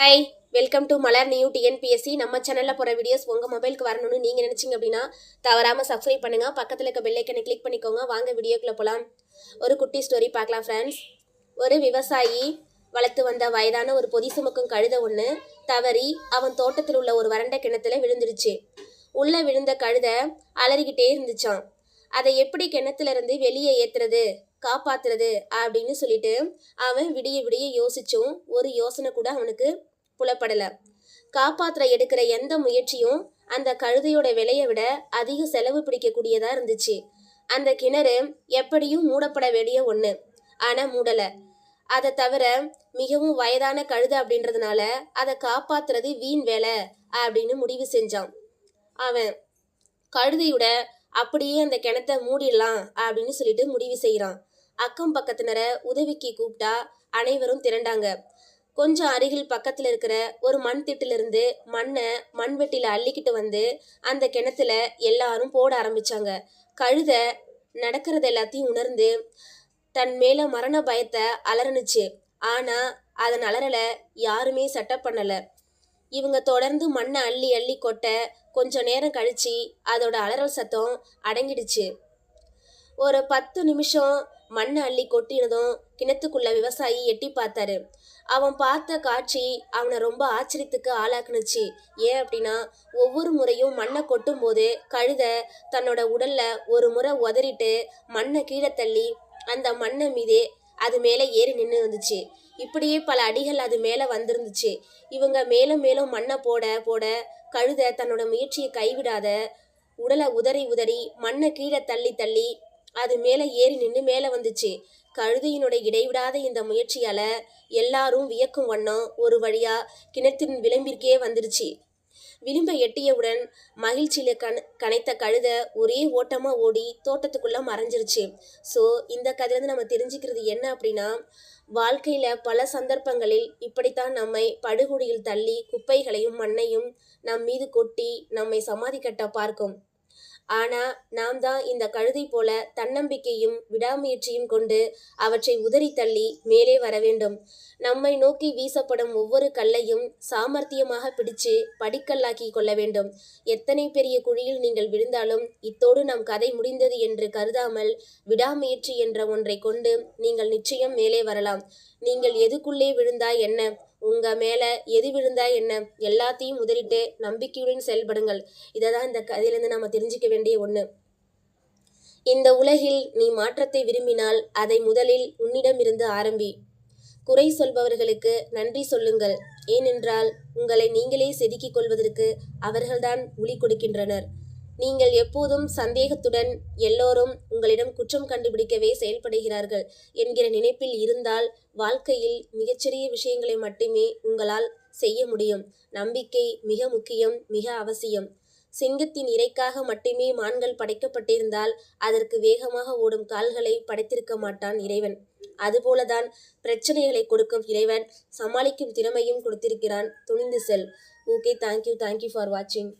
Hi welcome to Malar new TNPSC நம்ம சேனலில் போகிற வீடியோஸ் உங்கள் மொபைலுக்கு வரணும்னு நீங்கள் நினச்சிங்க அப்படின்னா தவறாமல் சப்ஸ்கிரைப் பண்ணுங்கள் பக்கத்தில் இருக்க பெல்லைக்கனை கிளிக் பண்ணிக்கோங்க. வாங்க வீடியோக்குள்ளே போகலாம் ஒரு குட்டி ஸ்டோரி பார்க்கலாம் ஃப்ரெண்ட்ஸ் ஒரு விவசாயி வளர்த்து வந்த வயதான ஒரு பொதி சுமக்கும் கழுதை ஒன்று தவறி அவன் தோட்டத்தில் உள்ள ஒரு வறண்ட கிணத்துல விழுந்துருச்சு. உள்ளே விழுந்த கழுதை அலறிக்கிட்டே இருந்துச்சான் அதை எப்படி கிணத்துலேருந்து வெளியே ஏற்றுறது காப்பாத்துறது அப்படின்னு சொல்லிட்டு அவன் விடிய விடிய யோசிச்சும் ஒரு யோசனை கூட அவனுக்கு புலப்படல. காப்பாற்ற எடுக்கிற எந்த முயற்சியும் அந்த கழுதையோட விலையை விட அதிக செலவு பிடிக்கக்கூடியதா இருந்துச்சு. அந்த கிணறு எப்படியும் மூடப்பட வேண்டிய ஒன்று ஆனா மூடல. அதை தவிர மிகவும் வயதான கழுதை அப்படின்றதுனால அதை காப்பாத்துறது வீண் வேலை அப்படின்னு முடிவு செஞ்சான். அவன் கழுதையோட அப்படியே அந்த கிணத்த மூடிடலாம் அப்படின்னு சொல்லிட்டு முடிவு செய்கிறான் அக்கம் பக்கத்தினரை உதவிக்கு கூப்பிட்டா அனைவரும் திரண்டாங்க. கொஞ்சம் அருகில் பக்கத்தில் இருக்கிற ஒரு மண் திட்டிலிருந்து மண்ணை மண்வெட்டியில் அள்ளிக்கிட்டு வந்து அந்த கிணத்துல எல்லாரும் போட ஆரம்பிச்சாங்க. கழுத நடக்கிறது எல்லாத்தையும் உணர்ந்து தன் மேல மரண பயத்தை அலறனுச்சு. ஆனா அதன் அலறல யாருமே செட்டப் பண்ணல. இவங்க தொடர்ந்து மண்ணை அள்ளி அள்ளி கொட்ட கொஞ்ச நேரம் கழிச்சு அதோட அலறல் சத்தம் அடங்கிடுச்சு. ஒரு பத்து நிமிஷம் மண்ணை அள்ளி கொட்டினதும் கிணத்துக்குள்ள விவசாயி எட்டி பார்த்தாரு. அவன் பார்த்த காட்சி அவனை ரொம்ப ஆச்சரியத்துக்கு ஆளாக்குனுச்சு. ஏன் அப்படின்னா ஒவ்வொரு முறையும் மண்ணை கொட்டும் போது கழுத தன்னோட உடல்ல ஒரு முறை உதறிட்டு மண்ணை கீழே தள்ளி அந்த மண்ணை மீதே அது மேலே ஏறி நின்று இருந்துச்சு. இப்படியே பல அடிகள் அது மேலே வந்திருந்துச்சு. இவங்க மேலும் மேலும் மண்ணை போட போட கழுத தன்னோட முயற்சியை கைவிடாத உடலை உதறி உதறி மண்ணை கீழே தள்ளி தள்ளி அது மேலே ஏறி நின்று மேலே வந்துச்சு. கழுதையினுடைய இடைவிடாத இந்த முயற்சியால எல்லாரும் வியக்கும் வண்ணம் ஒரு வழியா கிணத்தின் விளிம்பிற்கே வந்துருச்சு. விளிம்பை எட்டியவுடன் மகிழ்ச்சியில கண கனைத்த கழுத ஒரே ஓட்டமா ஓடி தோட்டத்துக்குள்ள மறைஞ்சிருச்சு. ஸோ இந்த கதையிலேருந்து நம்ம தெரிஞ்சுக்கிறது என்ன அப்படின்னா வாழ்க்கையில பல சந்தர்ப்பங்களில் இப்படித்தான் நம்மை படுகொடியில் தள்ளி குப்பைகளையும் மண்ணையும் நம் மீது கொட்டி நம்மை சமாதி கட்ட பார்க்கும். ஆனா நாம் தான் இந்த கழுதை போல தன்னம்பிக்கையும் விடாமுயற்சியும் கொண்டு அவற்றை உதறி தள்ளி மேலே வர வேண்டும். நம்மை நோக்கி வீசப்படும் ஒவ்வொரு கல்லையும் சாமர்த்தியமாக பிடிச்சு படிக்கல்லாக்கி கொள்ள வேண்டும். எத்தனை பெரிய குழியில் நீங்கள் விழுந்தாலும் இத்தோடு நம் கதை முடிந்தது என்று கருதாமல் விடாமுயற்சி என்ற ஒன்றை கொண்டு நீங்கள் நிச்சயம் மேலே வரலாம். நீங்கள் எதுக்குள்ளே விழுந்தா என்ன? உங்க மேல எது விழுந்தா என்ன? எல்லாத்தையும் உதறிட்டு நம்பிக்கையுடன் செயல்படுங்கள். இதை தான் இந்த கதையிலேருந்து நம்ம தெரிஞ்சுக்க வேண்டிய ஒன்று இந்த உலகில் நீ மாற்றத்தை விரும்பினால் அதை முதலில் உன்னிடமிருந்து ஆரம்பி குறை சொல்பவர்களுக்கு நன்றி சொல்லுங்கள். ஏனென்றால் உங்களை நீங்களே செதுக்கிக் கொள்வதற்கு அவர்கள்தான் ஒளி கொடுக்கின்றனர். நீங்கள் எப்போதும் சந்தேகத்துடன் எல்லோரும் உங்களிடம் குற்றம் கண்டுபிடிக்கவே செயல்படுகிறார்கள் என்கிற நினைப்பில் இருந்தால் வாழ்க்கையில் மிகச்சிறிய விஷயங்களை மட்டுமே உங்களால் செய்ய முடியும். நம்பிக்கை மிக முக்கியம் மிக அவசியம். சிங்கத்தின் இறைக்காக மட்டுமே மான்கள் படைக்கப்பட்டிருந்தால் அதற்கு வேகமாக ஓடும் கால்களை படைத்திருக்க மாட்டான் இறைவன். அதுபோலதான் பிரச்சனைகளை கொடுக்கும் இறைவன் சமாளிக்கும் திறமையும் கொடுத்திருக்கிறான். துணிந்து செல். Okay thank you thank you for வாட்சிங்